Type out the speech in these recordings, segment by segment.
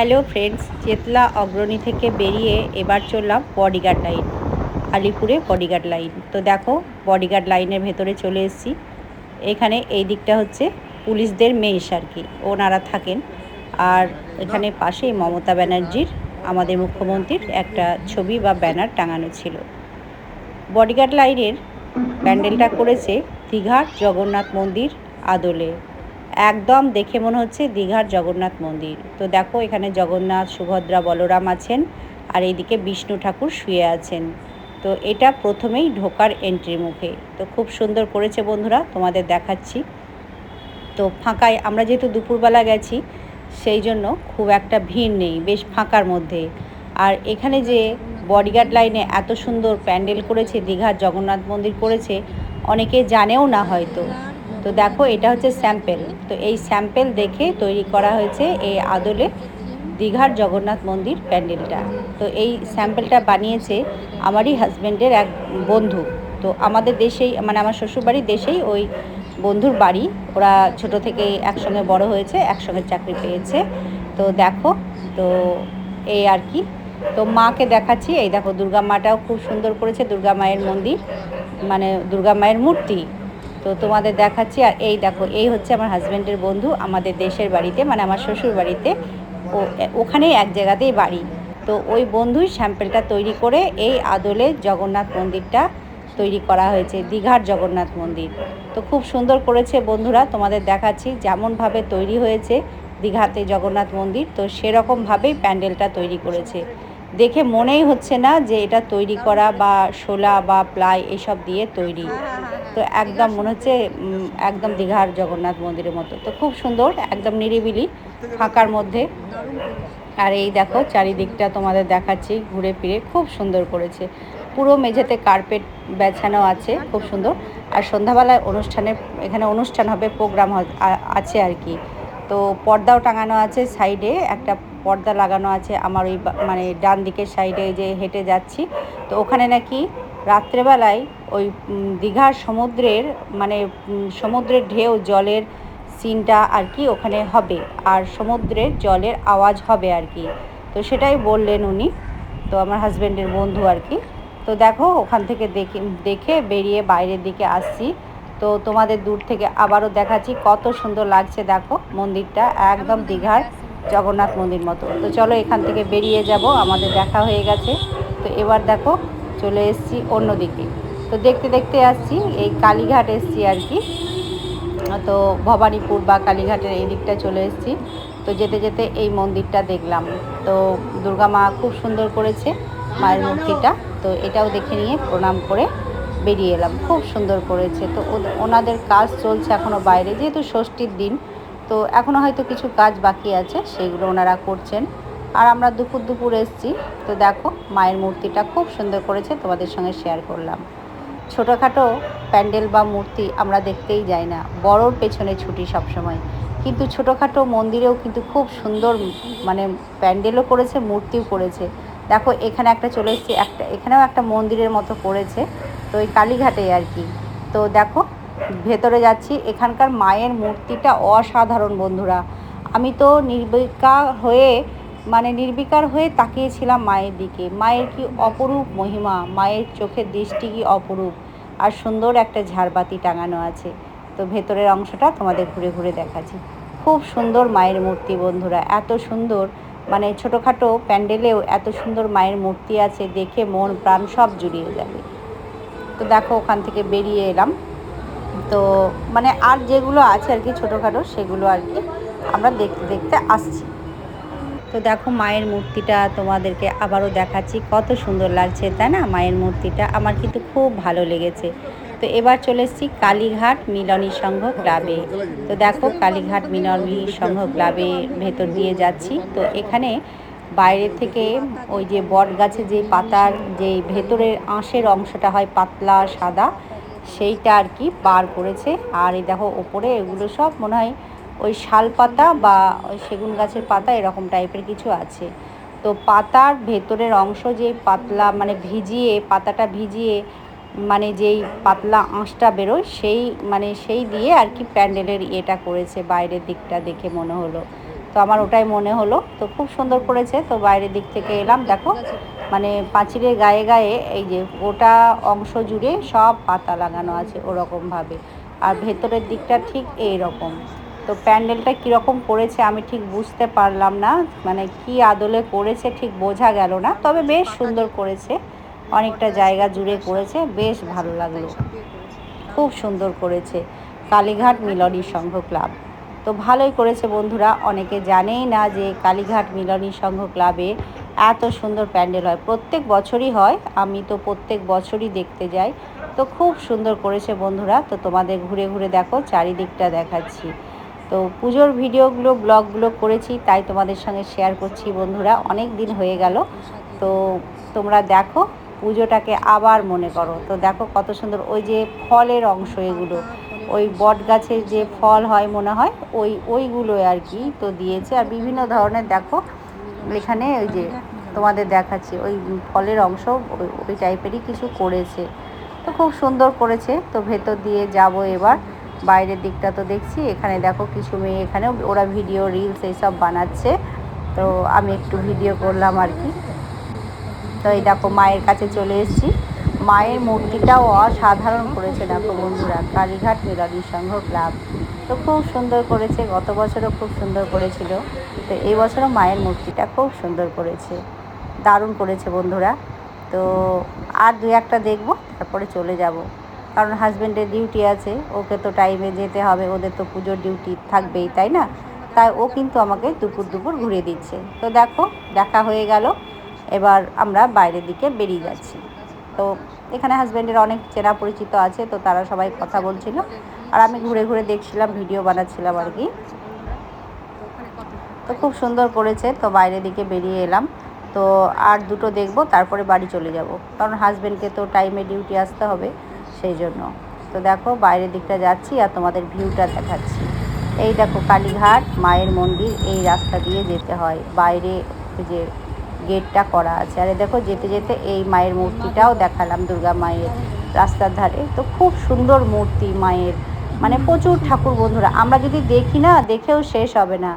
Hello friends, Chetla অগ্রণী থেকে বেরিয়ে এবার চললাম বডিগার্ড লাইন আলিপুরে বডিগার্ড লাইন তো দেখো বডিগার্ড লাইনের ভেতরে চলে এসেছি। এখানে এই দিকটা হচ্ছে পুলিশদের মেস আর কি, ওনারা থাকেন। আর এখানে পাশেই মমতা ব্যানার্জির, আমাদের মুখ্যমন্ত্রীর একটা ছবি বা ব্যানার টাঙানো ছিল। বডিগার্ড লাইনের প্যান্ডেলটা করেছে দীঘার জগন্নাথ মন্দির আদলে। একদম দেখে মনে হচ্ছে দীঘার জগন্নাথ মন্দির। তো দেখো, এখানে জগন্নাথ, সুভদ্রা, বলরাম আছেন আর এইদিকে বিষ্ণু ঠাকুর শুয়ে আছেন। তো এটা প্রথমেই ঢোকার এন্ট্রি মুখে। তো খুব সুন্দর করেছে বন্ধুরা, তোমাদের দেখাচ্ছি। তো ফাঁকায়, আমরা যেহেতু দুপুরবেলা গেছি, সেই জন্য খুব একটা ভিড় নেই, বেশ ফাঁকার মধ্যে। আর এখানে যে বডিগার্ড লাইনে এত সুন্দর প্যান্ডেল করেছে, দীঘার জগন্নাথ মন্দির করেছে, অনেকে জানেও না হয়তো। তো দেখো, এটা হচ্ছে স্যাম্পেল। তো এই স্যাম্পেল দেখে তৈরি করা হয়েছে এই আদলে দীঘার জগন্নাথ মন্দির প্যান্ডেলটা। তো এই স্যাম্পেলটা বানিয়েছে আমারই হাজব্যান্ডের এক বন্ধু। তো আমাদের দেশেই মানে আমার শ্বশুরবাড়ির দেশেই ওই বন্ধুর বাড়ি। ওরা ছোট থেকে একসঙ্গে বড় হয়েছে, একসঙ্গে চাকরি পেয়েছে। তো দেখো, তো এই আর কি। তো মাকে দেখাচ্ছি, এই দেখো দুর্গা মাটাও খুব সুন্দর করেছে, দুর্গা মায়ের মন্দির। মানে দুর্গা মায়ের মূর্তি। তো তোমাদের দেখাচ্ছি, আর এই দেখো, এই হচ্ছে আমার হাজব্যান্ডের বন্ধু আমাদের দেশের বাড়িতে মানে আমার শ্বশুর বাড়িতে। ও ওখানেই এক জায়গাতেই বাড়ি। তো ওই বন্ধুই স্যাম্পেলটা তৈরি করে এই আদলে জগন্নাথ মন্দিরটা তৈরি করা হয়েছে, দীঘার জগন্নাথ মন্দির। তো খুব সুন্দর করেছে বন্ধুরা, তোমাদের দেখাচ্ছি যেমনভাবে তৈরি হয়েছে দীঘাতে জগন্নাথ মন্দির, তো সেরকমভাবেই প্যান্ডেলটা তৈরি করেছে। দেখে মনেই হচ্ছে না যে এটা তৈরি করা বা শোলা বা প্লাই এসব দিয়ে তৈরি। তো একদম মনে হচ্ছে একদম দীঘার জগন্নাথ মন্দিরের মতো। তো খুব সুন্দর একদম নিরিবিলি ফাঁকার মধ্যে। আর এই দেখো চারিদিকটা তোমাদের দেখাচ্ছি ঘুরে ফিরে খুব সুন্দর করেছে। পুরো মেঝেতে কার্পেট বেছানো আছে খুব সুন্দর। আর সন্ধ্যাবেলায় অনুষ্ঠানে এখানে অনুষ্ঠান হবে প্রোগ্রাম আছে আর কি। তো পর্দাও টাঙানো আছে সাইডে, একটা পর্দা লাগানো আছে আমার ওই মানে ডান দিকের সাইডে যে হেঁটে যাচ্ছি। তো ওখানে নাকি রাত্রেবেলায় ওই দীঘার সমুদ্রের মানে সমুদ্রের ঢেউ, জলের সিনটা আর কি ওখানে হবে। আর সমুদ্রের জলের আওয়াজ হবে আর কি। তো সেটাই বললেন উনি। তো আমার হাজব্যান্ডের বন্ধু আর কি। তো দেখো, ওখান থেকে দেখে দেখে বেরিয়ে বাইরের দিকে আসছি। তো তোমাদের দূর থেকে আবারও দেখাচ্ছি কত সুন্দর লাগছে, দেখো মন্দিরটা একদম দীঘার জগন্নাথ মন্দির মতো। তো চলো এখান থেকে বেরিয়ে যাব, আমাদের দেখা হয়ে গেছে। তো এবার দেখো চলে এসেছি অন্যদিকে। তো দেখতে দেখতে আসছি, এই কালীঘাট এসছি আর কি। তো ভবানীপুর বা কালীঘাটের এই দিকটা চলে এসেছি। তো যেতে যেতে এই মন্দিরটা দেখলাম। তো দুর্গা মা খুব সুন্দর করেছে মায়ের মূর্তিটা। তো এটাও দেখে নিয়ে প্রণাম করে বেরিয়ে এলাম। খুব সুন্দর করেছে। তো ওনাদের কাজ চলছে এখনও বাইরে। যেহেতু ষষ্ঠীর দিন, তো এখনও হয়তো কিছু কাজ বাকি আছে, সেগুলো ওনারা করছেন। আর আমরা দুপুর দুপুর এসেছি। তো দেখো, মায়ের মূর্তিটা খুব সুন্দর করেছে, তোমাদের সঙ্গে শেয়ার করলাম। ছোটোখাটো প্যান্ডেল বা মূর্তি আমরা দেখতেই যাই না। বড়োর পেছনে ছুটি সবসময়। কিন্তু ছোটোখাটো মন্দিরেও কিন্তু খুব সুন্দর মানে প্যান্ডেলও করেছে, মূর্তিও করেছে। দেখো, এখানে একটা চলে এসেছি, একটা, এখানেও একটা মন্দিরের মতো করেছে। তো ওই কালীঘাটে আর কি। তো দেখো, ভেতরে যাচ্ছি। এখানকার মায়ের মূর্তিটা অসাধারণ বন্ধুরা। আমি তো নির্বিকার হয়ে মানে নির্বিকার হয়ে তাকিয়েছিলাম মায়ের দিকে। মায়ের কি অপরূপ মহিমা, মায়ের চোখের দৃষ্টি কি অপরূপ। আর সুন্দর একটা ঝাড়বাতি টাঙানো আছে। তো ভেতরের অংশটা তোমাদের ঘুরে ঘুরে দেখাচ্ছি। খুব সুন্দর মায়ের মূর্তি বন্ধুরা, এত সুন্দর। মানে ছোটোখাটো প্যান্ডেলেও এত সুন্দর মায়ের মূর্তি আছে দেখে মন প্রাণ সব জুড়িয়ে যাবে। তো দেখো, ওখান থেকে বেরিয়ে এলাম। তো মানে আর যেগুলো আছে আর কি ছোটোখাটো, সেগুলো আর কি আমরা দেখতে দেখতে আসছি। তো দেখো, মায়ের মূর্তিটা তোমাদেরকে আবারও দেখাচ্ছি। কত সুন্দর লাগছে, তাই না? মায়ের মূর্তিটা আমার কিন্তু খুব ভালো লেগেছে। তো এবার চলে এসেছি কালীঘাট মিলনী সংঘ ক্লাবে। তো দেখো, কালীঘাট মিলনী সংঘ ক্লাবে ভেতর দিয়ে যাচ্ছি। তো এখানে বাইরে থেকে ওই যে বট গাছে যে পাতার যে ভেতরের আঁশের অংশটা হয় পাতলা সাদা, সেইটা আর কি বার করেছে। আর এই দেখো, ওপরে এগুলো সব মনে হয় ওই শাল পাতা বা ওই সেগুন গাছের পাতা এরকম টাইপের কিছু আছে। তো পাতার ভেতরের অংশ যে পাতলা মানে ভিজিয়ে, পাতাটা ভিজিয়ে মানে যেই পাতলা আঁশটা বেরোয়, সেই মানে সেই দিয়ে আর কি প্যান্ডেলের ইয়েটা করেছে বাইরের দিকটা দেখে মনে হলো। আমার ওটাই মনে হলো। তো খুব সুন্দর করেছে। তো বাইরের দিক থেকে এলাম, দেখো মানে পাঁচিলের গায়ে গায়ে এই যে গোটা অংশ জুড়ে সব পাতা লাগানো আছে ওরকমভাবে। আর ভেতরের দিকটা ঠিক এই রকম তো প্যান্ডেলটা কীরকম করেছে আমি ঠিক বুঝতে পারলাম না। মানে কি আদলে করেছে ঠিক বোঝা গেল না। তবে বেশ সুন্দর করেছে। অনেকটা জায়গা জুড়ে করেছে। বেশ ভালো লাগল। খুব সুন্দর করেছে। কালীঘাট মিলনী সংঘ ক্লাব। তো ভালোই করেছে বন্ধুরা। অনেকে জানেই না যে কালীঘাট মিলনী সংঘ ক্লাবে এত সুন্দর প্যান্ডেল হয়। প্রত্যেক বছরই হয়, আমি তো প্রত্যেক বছরই দেখতে যাই। তো খুব সুন্দর করেছে বন্ধুরা। তো তোমাদের ঘুরে ঘুরে দেখো, চারিদিকটা দেখাচ্ছি। তো পুজোর ভিডিওগুলো, ব্লগগুলো করেছি, তাই তোমাদের সঙ্গে শেয়ার করছি বন্ধুরা। অনেক দিন হয়ে গেল। তো তোমরা দেখো, পুজোটাকে আবার মনে করো। তো দেখো কত সুন্দর, ওই যে ফলের অংশ এগুলো। ওই বট গাছের যে ফল হয় মনে হয়, ওই ওইগুলো আর কি তো দিয়েছে। আর বিভিন্ন ধরনের দেখো, এখানে ওই যে তোমাদের দেখাচ্ছি, ওই ফলের অংশ, ওই- ওই টাইপেরই কিছু করেছে। তো খুব সুন্দর করেছে, তো ভেতর দিয়ে যাব এবার। বাইরের দিকটা তো দেখছি, এখানে দেখো কিছু মেয়ে এখানে, ওরা ভিডিও রিলস এইসব বানাচ্ছে। তো আমি একটু ভিডিও করলাম আর কি। তো এই দেখো, মায়ের কাছে চলে এসেছি। মায়ের মূর্তিটাও অসাধারণ করেছে, দেখো বন্ধুরা। কালীঘাট মিলনী সংঘ ক্লাব। তো খুব সুন্দর করেছে, গত বছরও খুব সুন্দর করেছিল। তো এই বছরও মায়ের মূর্তিটা খুব সুন্দর করেছে। দারুণ করেছে বন্ধুরা। তো আর দু একটা দেখব, তারপরে চলে যাব। কারণ হাজব্যান্ডের ডিউটি আছে, ওকে তো টাইমে যেতে হবে, ওদের তো পুজোর ডিউটি থাকবেই, তাই না? তাই ও কিন্তু আমাকে দুপুর দুপুর ঘুরে দিচ্ছে। তো দেখো, দেখা হয়ে গেল। এবার আমরা বাইরের দিকে বেরিয়ে যাচ্ছি। তো এখানে হাজব্যান্ডের অনেক চেনা পরিচিত আছে, তো তারা সবাই কথা বলছিল। আর আমি ঘুরে ঘুরে দেখছিলাম ভিডিও বানাচ্ছিলাম আর কি। তো খুব সুন্দর করেছে, তো বাইরে দিকে বেরিয়ে এলাম। তো আর দুটো দেখব, তারপরে বাড়ি চলে যাব। কারণ হাজব্যান্ডকে তো টাইমে ডিউটি আসতে হবে, সেই জন্য। তো দেখো, বাইরের দিকটা যাচ্ছি আর তোমাদের ভিউটা দেখাচ্ছি। এই দেখো কালীঘাট, মায়ের মন্দির, এই রাস্তা দিয়ে যেতে হয়। বাইরে যে গেটটা করা আছে। আরে দেখো, যেতে যেতে এই মায়ের মূর্তিটাও দেখালাম, দুর্গা মায়ের রাস্তার ধারে। তো খুব সুন্দর মূর্তি মায়ের। মানে প্রচুর ঠাকুর বন্ধুরা। আমরা যদি দেখি না, দেখেও শেষ হবে না।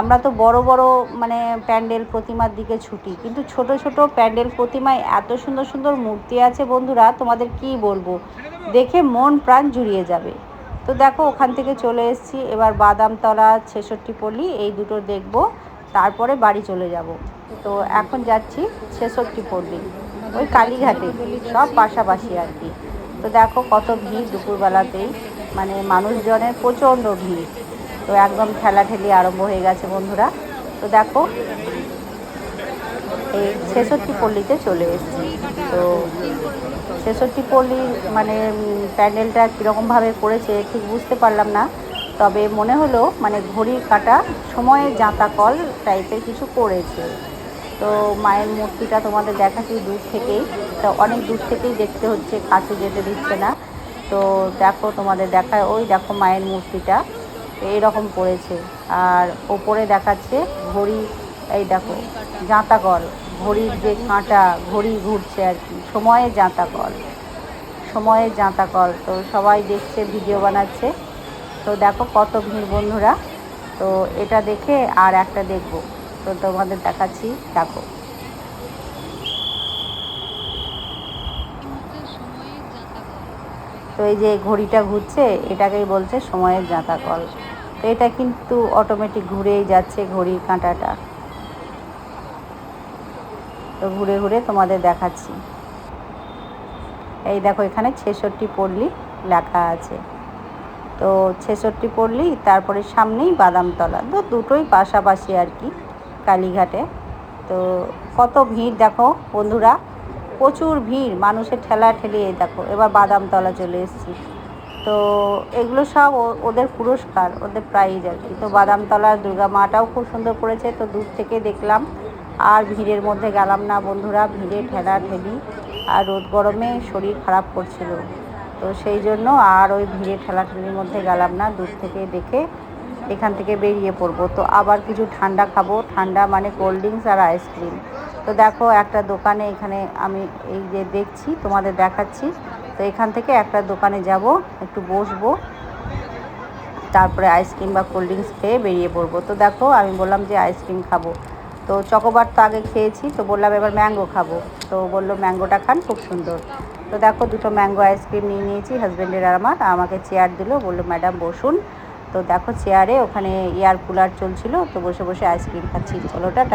আমরা তো বড় বড় মানে প্যান্ডেল প্রতিমার দিকে ছুটি। কিন্তু ছোট ছোট প্যান্ডেল প্রতিমায় এত সুন্দর সুন্দর মূর্তি আছে বন্ধুরা, তোমাদের কি বলব? দেখে মন প্রাণ জুড়িয়ে যাবে। তো দেখো, ওখান থেকে চলে এসেছি। এবার বাদামতলা ছেষট্টি পল্লী, এই দুটো দেখব। তারপরে বাড়ি চলে যাব। তো এখন যাচ্ছি ছেষট্টি পল্লী ওই কালীঘাটে, সব পাশাপাশি আর কি। তো দেখো কত ভিড় দুপুরবেলাতেই মানে মানুষজনের প্রচণ্ড ভিড়। তো একদম ঠেলাঠেলি আরম্ভ হয়ে গেছে বন্ধুরা। তো দেখো, এই ছেষট্টি পল্লীতে চলে এসেছি। তো ছেষট্টি পল্লী মানে প্যান্ডেলটা কীরকমভাবে করেছে ঠিক বুঝতে পারলাম না। তবে মনে হলো মানে ঘড়ির কাটা সময়ে জাঁতা কল টাইপের কিছু করেছে তো মায়ের মূর্তিটা তোমাদের দেখাচ্ছি দূর থেকেই। তো অনেক দূর থেকেই দেখতে হচ্ছে, কাছে যেতে দিচ্ছে না। তো দেখো তোমাদের দেখায়, ওই দেখো মায়ের মূর্তিটা এইরকম করেছে আর ওপরে দেখাচ্ছে ঘড়ি, এই দেখো জাঁতা কল ঘড়ির যে কাঁটা, ঘড়ি ঘুরছে আর কি, সময়ে জাঁতা কল সময়ে জাঁতা কল তো সবাই দেখছে, ভিডিও বানাচ্ছে। তো দেখো কত ভিড় বন্ধুরা। তো এটা দেখে আর একটা দেখব। তো তোমাদের দেখাচ্ছি, দেখো। তো এই যে ঘড়িটা ঘুরছে, এটাকেই বলছে সময়ের জাঁতা কল। তো এটা কিন্তু অটোমেটিক ঘুরেই যাচ্ছে ঘড়ির কাঁটাটা। তো ঘুরে ঘুরে তোমাদের দেখাচ্ছি। এই দেখো এখানে ছেষট্টি পল্লী লেখা আছে। তো ছেষট্টি পল্লী তারপরে সামনেই বাদামতলা। তো দুটোই পাশাপাশি আর কি, কালীঘাটে। তো কত ভিড় দেখো বন্ধুরা, প্রচুর ভিড়, মানুষের ঠেলা ঠেলি এই দেখো, এবার বাদামতলা চলে এসেছি। তো এগুলো সব ওদের পুরস্কার, ওদের প্রাইজ আর কি। তো বাদামতলার দুর্গা মাটাও খুব সুন্দর করেছে, তো দূর থেকে দেখলাম। আর ভিড়ের মধ্যে গেলাম না বন্ধুরা, ভিড়ে ঠেলা ঠেলি আর রোদ গরমে শরীর খারাপ করছিল। তো সেই জন্য আর ওই ভিড়ে ঠেলাঠেলির মধ্যে গেলাম না, দূর থেকে দেখে এখান থেকে বেরিয়ে পড়ব। তো আবার কিছু ঠান্ডা খাব, ঠান্ডা মানে কোল্ড ড্রিঙ্কস আর আইসক্রিম তো দেখো একটা দোকানে এখানে আমি এই যে দেখছি, তোমাদের দেখাচ্ছি। তো এখান থেকে একটা দোকানে যাব, একটু বসবো, তারপরে আইসক্রিম বা কোল্ড ড্রিঙ্কস খেয়ে বেরিয়ে পড়ব। তো দেখো আমি বললাম যে আইসক্রিম খাব। তো চকোবার তো আগে খেয়েছি, তো বললাম এবার ম্যাঙ্গো খাব। তো বলল ম্যাঙ্গোটা খান, খুব সুন্দর। তো দেখো, দুটো ম্যাঙ্গো আইসক্রিম নিয়ে নিয়েছি হাজব্যান্ডের আর আমার। আমাকে চেয়ার দিল, বলল ম্যাডাম বসুন। তো দেখো চেয়ারে ওখানে এয়ার কুলার চলছিল, তো বসে বসে আইসক্রিম খাচ্ছি। চলো, টাটা।